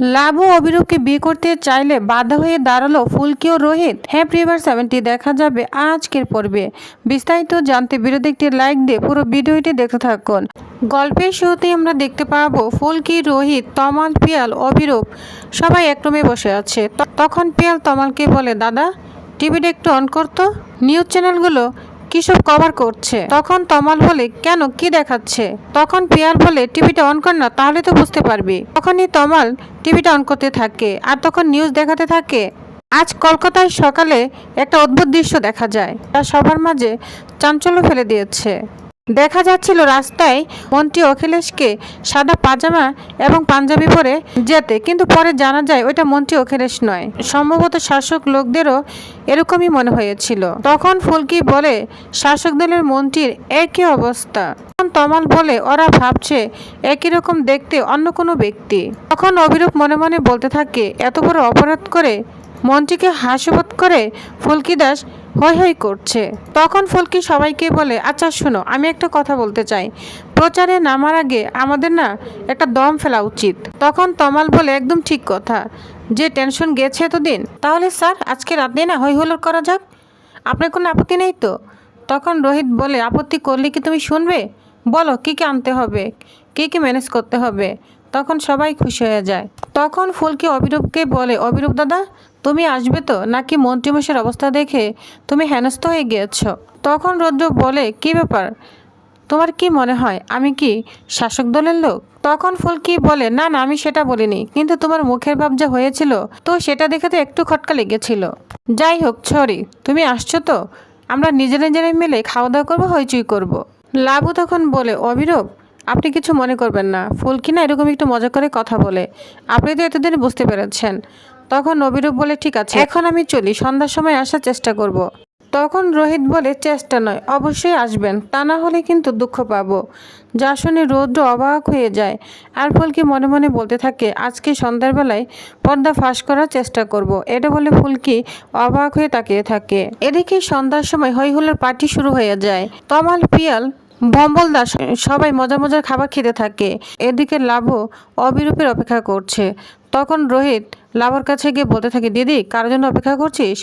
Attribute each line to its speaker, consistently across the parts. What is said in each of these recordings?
Speaker 1: লাভ ও অভিরূপকে বিয়ে করতে চাইলে বাধা হয়ে দাঁড়াল ফুলকি ও রোহিত। হ্যাঁ প্রিভার সেভেনটি দেখা যাবে আজকের পর্বে। বিস্তারিত জানতে বিরোধী একটি লাইক দিয়ে পুরো ভিডিওটি দেখতে থাকুন। গল্পের শুরুতেই আমরা দেখতে পাবো ফুলকি, রোহিত, তমাল, পিয়াল, অভিরূপ সবাই এক রুমে বসে আছে। তখন পিয়াল তমালকে বলে, দাদা, টিভিটা একটু অন করতো নিউজ চ্যানেলগুলো কিসব কভার করছে? তখন তমাল বলে, কেন? কি দেখাচ্ছে? তখন পিয়াল বলে, টিভিটা অন কর না, তাহলে তো বুঝতে পারবি। তখনই তমাল টিভিটা অন করতে থাকে আর তখন নিউজ দেখাতে থাকে। আজ কলকাতায় সকালে একটা অদ্ভুত দৃশ্য দেখা যায় তা সবার মাঝে চাঞ্চল্য ফেলে দিয়েছে। দেখা যাচ্ছিল রাস্তায় মন্ত্রী অখিলেশকে সাদা পাজামা এবং পাঞ্জাবি পরে যেতে, কিন্তু পরে জানা যায় ওইটা মন্ত্রী অখিলেশ নয়। সম্ভবত শাসক লোকদেরও এরকমই মনে হয়েছিল। তখন ফুলকি বলে, শাসক দলের মন্ত্রীর একই অবস্থা। তখন তমাল বলে, ওরা ভাবছে একই রকম দেখতে অন্য কোনো ব্যক্তি। তখন অভিরূপ মনে মনে বলতে থাকে, এত বড় অপরাধ করে মন্ত্রীকে হাস্যবোধ করে ফুলকি দাস হৈ হৈ করছে। তখন ফুলকি সবাইকে বলে আচ্ছা শোনো, আমি একটা কথা বলতে চাই। প্রচারে নামার আগে আমাদের না একটা দম ফেলা উচিত। তখন তমাল বলে, একদম ঠিক কথা। যে টেনশন গেছে এতদিন, তাহলে স্যার, আজকে রাতে না হৈ হুল্লোড় করা যাক? আপনার কোনো আপত্তি নেই তো? তখন রোহিত বলে, আপত্তি করলে কি তুমি শুনবে? বলো, কী কী আনতে হবে? কী কী ম্যানেজ করতে হবে? তখন সবাই খুশি হয়ে যায়। তখন ফুলকি অভিরূপকে বলে, অভিরূপ দাদা তুমি আসবে তো? নাকি মন্ত্রীমশাইয়ের অবস্থা দেখে তুমি হেনস্থ হয়ে গিয়েছ? তখন রৌদ্র বলে, কি ব্যাপার? তোমার কি মনে হয়? আমি কি শাসক দলের লোক? তখন ফুলকি বলে, না না, আমি সেটা বলিনি। কিন্তু তোমার মুখের ভাব যা হয়েছিল, তো সেটা দেখে তো একটু খটকা লেগেছিল। যাই হোক সরি তুমি আসছো তো? আমরা নিজেরা নিজেরাই মিলে খাওয়া দাওয়া করব, হইচই করব। লাভু তখন বলে অবিরূপ আপনি কিছু মনে করবেন না। ফুলকি না এরকম একটু মজা করে কথা বলে, আপনি তো এতদিন বুঝতে পেরেছেন। তখন অবিরূপ বলে, ঠিক আছে, এখন আমি চলি, সন্ধ্যার সময় আসার চেষ্টা করব। তখন রোহিত বলে, চেষ্টা নয়, অবশ্যই আসবেন, তা না হলে কিন্তু দুঃখ পাবো। যা শুনে রৌদ্র অবাক হয়ে যায়। আর ফুলকি মনে মনে বলতে থাকে, আজকে সন্ধ্যার বেলায় পর্দা ফাঁস করার চেষ্টা করব। এটা বলে ফুলকি অবাক হয়ে তাকিয়ে থাকে। এদিকে সন্ধ্যার সময় হৈহুল্লোর পার্টি শুরু হয়ে যায়। তমাল, পিয়াল, ভম্বল দাস সবাই মজা মজার খাবার খেতে থাকে। এদিকে লাভও অবিরূপের অপেক্ষা করছে। তখন রোহিত লাভর কাছে গিয়ে বলতে থাকে, দিদি, কার জন্য অপেক্ষা করছিস?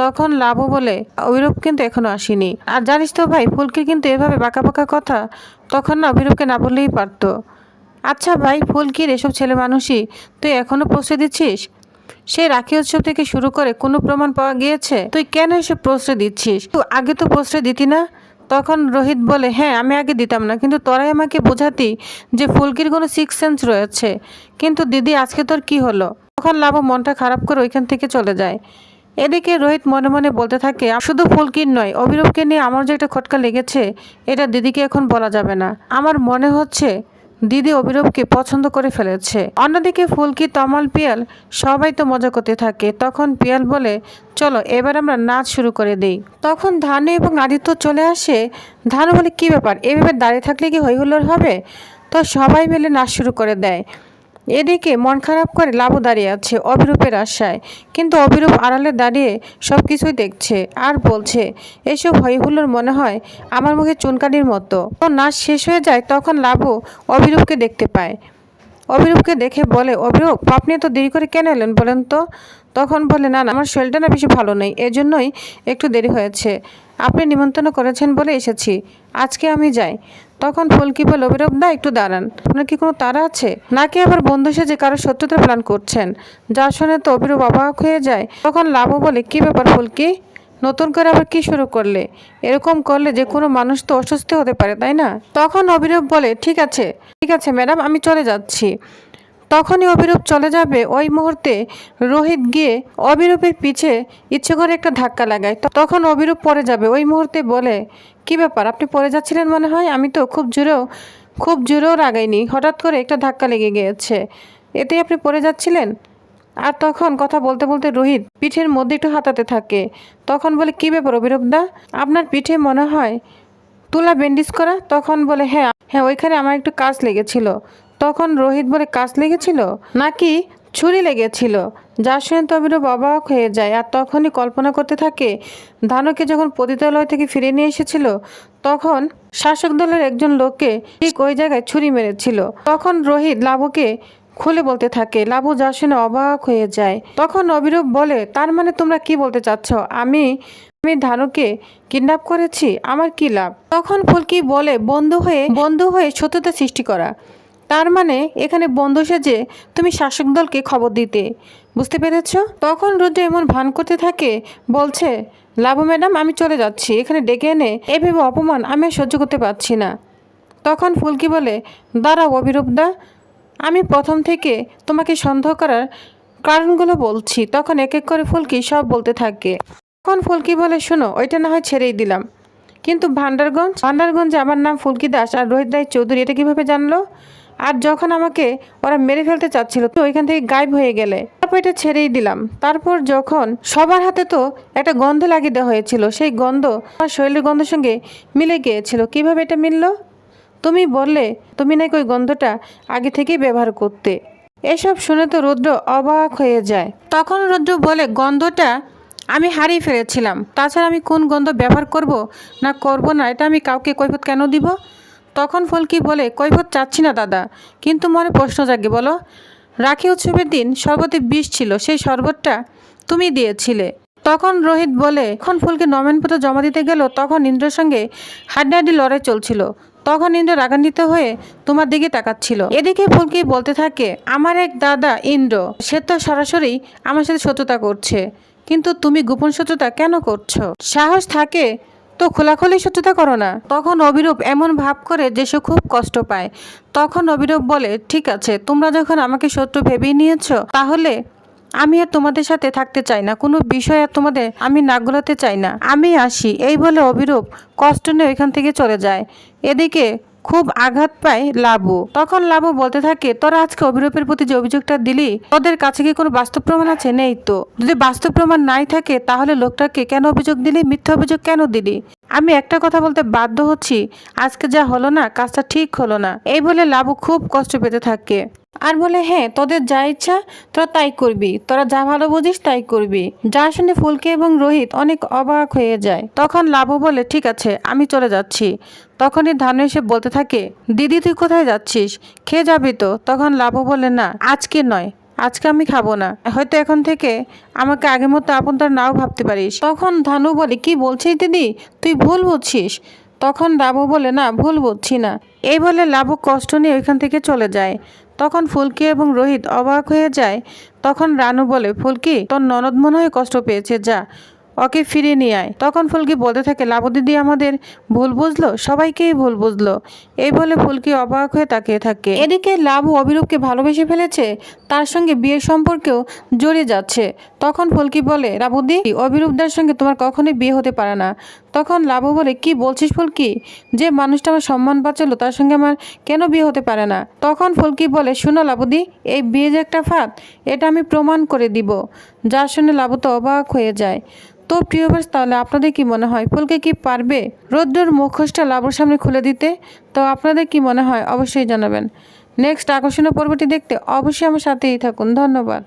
Speaker 1: তখন লাভও বলে অবিরূপ কিন্তু এখনও আসেনি। আর জানিস তো ভাই ফুলকির কিন্তু এভাবে বাঁকা বাঁকা কথা তখন না অবিরূপকে না বললেই পারতো। আচ্ছা ভাই ফুলকির এসব ছেলে মানুষই? তুই এখনও প্রশ্রয় দিচ্ছিস? সে রাখি উৎসব থেকে শুরু করে কোনো প্রমাণ পাওয়া গিয়েছে? তুই কেন এসব প্রশ্রয় দিচ্ছিস? তুই আগে তো প্রশ্রয় দিতি না? তখন রোহিত বলে হ্যাঁ আমি আগে দিতাম না, কিন্তু তোরাই আমাকে বোঝাতি যে ফুলকির কোনো সিক্স সেন্স রয়েছে। কিন্তু দিদি, আজকে তোর কি হলো? তখন লাভ মনটা খারাপ করে ওইখান থেকে চলে যায়। এদিকে রোহিত মনে মনে বলতে থাকে শুধু ফুলকির নয়, অভিরূপকে নিয়ে আমার যে একটা খটকা লেগেছে, এটা দিদিকে এখন বলা যাবে না। আমার মনে হচ্ছে দিদি অভিরূপকে পছন্দ করে ফেলেছে। অন্যদিকে ফুলকি, তমাল, পিয়াল সবাই তো মজা করতে থাকে। তখন পিয়াল বলে, চলো, এবার আমরা নাচ শুরু করে দেই। তখন ধানু এবং আদিত্য চলে আসে। ধানু বলে, কি ব্যাপার? এভাবে দাঁড়িয়ে থাকলে কি হৈহুল্লোর হবে? তো সবাই মিলে নাচ শুরু করে দেয়। এদিকে মন খারাপ করে লাভও দাঁড়িয়ে আছে অভিরূপের আশায়। কিন্তু অভিরূপ আড়ালে দাঁড়িয়ে সব কিছুই দেখছে আর বলছে, এসব হইহুল্লোর মনে হয় আমার মুখে চুনকানির মতো। নাচ শেষ হয়ে যায়, তখন লাভও অভিরূপকে দেখতে পায়। অভিরূপকে দেখে বলে, অভিরূপ, আপনি তো দেরি করে কেন এলেন বলেন তো? তখন বলে, না না, আমার শরীরটা না বেশি ভালো নেই, এজন্যই একটু দেরি হয়েছে। আপনি নিমন্ত্রণ করেছেন বলে এসেছি। আজকে আমি যাই। তখন ফুলকি বলে অভিরূপ দা একটু দাঁড়ান। আপনার কি কোনো তারা আছে? নাকি আবার বন্ধু সেজে কারও শত্রুতার প্ল্যান করছেন? যা শুনে তো অভিরূপ অবাক হয়ে যায়। তখন লাভও বলে, কি ব্যাপার ফুলকি? নতুন করে আবার কি শুরু করলে? এরকম করলে যে কোনো মানুষ তো অসুস্থ হতে পারে, তাই না? তখন অভিরূপ বলে, ঠিক আছে ঠিক আছে, ম্যাডাম, আমি চলে যাচ্ছি। তখনই অবিরূপ চলে যাবে। ওই মুহূর্তে রোহিত গিয়ে অবিরূপের পিছে ইচ্ছে করে একটা ধাক্কা লাগায়। তখন অবিরূপ পড়ে যাবে। ওই মুহূর্তে বলে, কি ব্যাপার? আপনি পড়ে যাচ্ছিলেন মনে হয়? আমি তো খুব জোরেও খুব জোরেও রাগাইনি। হঠাৎ করে একটা ধাক্কা লেগে গিয়েছে। এতে আপনি পড়ে যাচ্ছিলেন? আর তখন কথা বলতে বলতে রোহিত পিঠের মধ্যে একটু হাতাতে থাকে। তখন বলে, কি ব্যাপার অভিরূপ দা? আপনার পিঠে মনে হয় তুলা ব্যান্ডেজ করা? তখন বলে হ্যাঁ হ্যাঁ ওইখানে আমার একটু কাজ লেগেছিল। তখন রোহিত বলে, কাজ লেগেছিল? নাকি ছুরি লেগেছিল। যার শুনে তো অবিরূপ অবাক হয়ে যায়। আর তখনই কল্পনা করতে থাকে, ধানুকে যখন পতিতালয় থেকে ফিরে নিয়ে এসেছিল, তখন শাসক দলের একজন লোককে ঠিক ওই জায়গায় ছুরি মেরেছিল। তখন রোহিত লাবুকে খুলে বলতে থাকে। লাবু যা শুনে অবাক হয়ে যায়। তখন অবিরূপ বলে, তার মানে তোমরা কি বলতে চাচ্ছ? আমি আমি ধানুকে কিডন্যাপ করেছি? আমার কি লাভ? তখন ফুলকি বলে, বন্ধু হয়ে বন্ধু হয়ে সত্যতা সৃষ্টি করা। তার মানে এখানে বন্ধু সেজে তুমি শাসক দলকে খবর দিতে। বুঝতে পেরেছ? তখন রুদ্র এমন ভান করতে থাকে, বলছে, লাবু ম্যাডাম, আমি চলে যাচ্ছি। এখানে ডেকে এনে এভাবে অপমান আমি সহ্য করতে পারছি না। তখন ফুলকি বলে, দাঁড়াও অবিরূপদা আমি প্রথম থেকে তোমাকে সন্দেহ করার কারণগুলো বলছি। তখন এক এক করে ফুলকি সব বলতে থাকে। তখন ফুলকি বলে, শোনো, ওইটা না হয় ছেড়েই দিলাম। কিন্তু ভান্ডারগঞ্জ, ভান্ডারগঞ্জে আমার নাম ফুলকি দাস আর রোহিত রায় চৌধুরী, এটা কীভাবে জানলো? আর যখন আমাকে ওরা মেরে ফেলতে চাচ্ছিল, তো ওইখান থেকে গায়েব হয়ে গেলে। তারপর এটা ছেড়েই দিলাম। তারপর যখন সবার হাতে তো একটা গন্ধ লাগিয়ে দেওয়া হয়েছিল, সেই গন্ধ আমার শরীরের গন্ধের সঙ্গে মিলে গিয়েছিল। কীভাবে এটা মিললো? তুমি বললে, তুমি নাকি ওই গন্ধটা আগে থেকেই ব্যবহার করতে। এসব শুনে তো রুদ্র অবাক হয়ে যায়। তখন রুদ্র বলে, গন্ধটা আমি হারিয়ে ফেলেছিলাম। তাছাড়া আমি কোন গন্ধ ব্যবহার করব না করব না, এটা আমি কাউকে কৈফত কেন দিব? তখন ফলকি বলে, কৈফত চাচ্ছি না দাদা। কিন্তু মনে প্রশ্ন জাগে, বলো, রাখি উৎসবের দিন শরবতে বিষ ছিল, সেই শরবতটা তুমি দিয়েছিলে। তখন রোহিত বলে, এখন ফুলকে নমেনপত্র জমা দিতে গেল, তখন ইন্দ্রের সঙ্গে হাড্ডাহাড্ডি লড়াই চলছিল। তখন ইন্দ্র রাগান্বিত হয়ে তোমার দিকে তাকাচ্ছিল। এদিকে ফুলকি বলতে থাকে, আমার এক দাদা ইন্দ্র, সে তো সরাসরি আমার সাথে শত্রুতা করছে, কিন্তু তুমি গোপন শত্রুতা কেন করছ? সাহস থাকে তো খোলাখুলি শত্রুতা করো না। তখন অবিরূপ এমন ভাব করে যে সে খুব কষ্ট পায়। তখন অবিরূপ বলে, ঠিক আছে, তোমরা যখন আমাকে শত্রু ভেবেই নিয়েছ, তাহলে আমি আর তোমাদের সাথে থাকতে চাই না। কোনো বিষয় আর তোমাদের আমি নাক গলাতে চাই না। আমি আসি। এই বলে অবিরূপ কষ্ট নিয়ে ওইখান থেকে চলে যায়। এদিকে খুব আঘাত পায় লাবু। তখন লাবু বলতে থাকে, তোরা আজকে অভিরূপের প্রতি যে অভিযোগটা দিলি, তোদের কাছে কি কোনো বাস্তব প্রমাণ আছে? নেই তো। যদি বাস্তব প্রমাণ নাই থাকে, তাহলে লোকটাকে কেন অভিযোগ দিলি? মিথ্যা অভিযোগ কেন দিলি? আমি একটা কথা বলতে বাধ্য হচ্ছি। আজকে যা হলো না, কাজটা ঠিক হলো না। এই বলে লাবু খুব কষ্ট পেতে থাকে। আর বলে হ্যাঁ তোদের যা ইচ্ছা, তোরা তাই করবি। তোরা যা ভালো বুঝিস, তাই করবি। যা শুনে ফুলকে এবং রোহিত অনেক অবাক হয়ে যায়। তখন লাবু বলে, ঠিক আছে, আমি চলে যাচ্ছি। তখনই ধানু এসে বলতে থাকে, দিদি, তুই কোথায় যাচ্ছিস? খেয়ে যাবি তো? তখন লাবু বলে, না, আজকে নয়। আজকে আমি খাব না। হয়তো এখন থেকে আমাকে আগের মতো আপন তার নাও ভাবতে পারিস। তখন ধানু বলে, কি বলছিস দিদি? তুই ভুল বুঝছিস। তখন রাবু বলে, না, ভুল বুঝছি না। এই বলে লাবু কষ্ট নিয়ে ওইখান থেকে চলে যায়। তখন ফুলকি এবং রোহিত অবাক হয়ে যায়। তখন রানু বলে, ফুলকি, তোর ননদ মনে হয় কষ্ট পেয়েছে, যা। ওকে ফিরিয়ে নিয়ে আয়। তখন ফুলকি বলতে থাকে লাবু দিদি আমাদের ভুল বুঝলো? সবাইকেই ভুল বুঝলো। এই বলে ফুলকি অবাক হয়ে তাকিয়ে থাকে। এদিকে লাবু অবিরূপকে ভালোবেসে ফেলেছে, তার সঙ্গে বিয়ের সম্পর্কেও জড়িয়ে যাচ্ছে। তখন ফুলকি বলে রাবুদি অবিরূপদার সঙ্গে তোমার কখনোই বিয়ে হতে পারে না। তখন লাবু বলে, কি বলছিস ফুলকি? যে মানুষটা আমার সম্মান বাঁচালো তার সঙ্গে আমার কেন বিয়ে হতে পারে না? তখন ফুলকি বলে, শুনো লাবুদি, এই বিয়ে যে একটা ফাঁদ, এটা আমি প্রমাণ করে দিব। যা শুনে লাবু তো অবাক হয়ে যায়। তো প্রিয় ভাস তাহলে আপনাদের কি মনে হয়, ফুলকে কি পারবে রৌদ্রর মুখোশটা লাবুর সামনে খুলে দিতে? তো আপনাদের কি মনে হয়, অবশ্যই জানাবেন। নেক্সট আকর্ষণীয় পর্বটি দেখতে অবশ্যই আমার সাথেই থাকুন। ধন্যবাদ।